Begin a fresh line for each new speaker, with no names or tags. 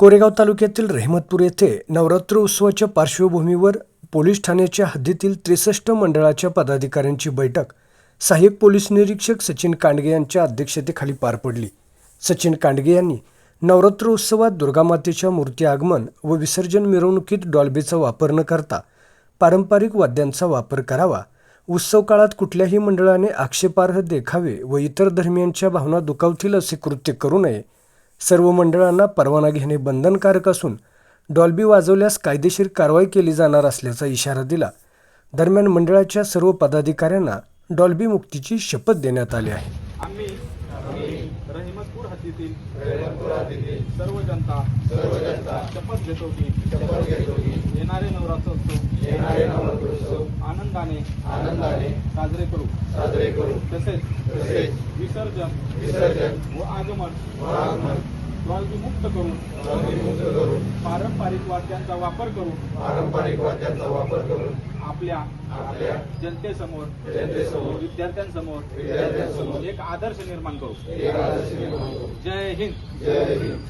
कोरेगाव तालुक्यातील रेहमतपूर येथे नवरात्र उत्सवाच्या पार्श्वभूमीवर पोलीस ठाण्याच्या हद्दीतील त्रेसष्ट मंडळाच्या पदाधिकाऱ्यांची बैठक. सहाय्यक पोलीस निरीक्षक सचिन कांडगे यांच्या अध्यक्षतेखाली पार पडली. सचिन कांडगे यांनी नवरात्र उत्सवात दुर्गामातेच्या मूर्ती आगमन व विसर्जन मिरवणुकीत डॉल्बीचा वापर न करता पारंपरिक वाद्यांचा वापर करावा. उत्सव काळात कुठल्याही मंडळाने आक्षेपार्ह देखावे व इतर धर्मियांच्या भावना दुखावतील असे कृत्य करू नये सर्व मंडळांना परवाना घेणे बंधनकारक असून डॉल्बी वाजवल्यास कायदेशीर कारवाई केली जाणार असल्याचा इशारा दिला. दरम्यान मंडळाच्या सर्व पदाधिकाऱ्यांना डॉल्बी मुक्तीची शपथ देण्यात आली आहे.
आम्ही रहिमतपूर हद्दीतील सर्व जनता शपथ घेतो की येणारे नवरात्रोत्सव आनंदाने आनंदाने साजरे करू. साजरे करू. तसेच विसर्जन विसर्जन व आगमन मुक्त करू पारंपरिक वाद्यांचा वापर करू
पारंपरिक वाद्यांचा वापर करून
आपल्या
आपल्या
जनतेसमोर
जनतेसमोर
विद्यार्थ्यांसमोर
विद्यार्थ्यांसमोर
एक आदर्श निर्माण करू.
एक आदर्श निर्माण करू.
जय हिंद.
जय हिंद.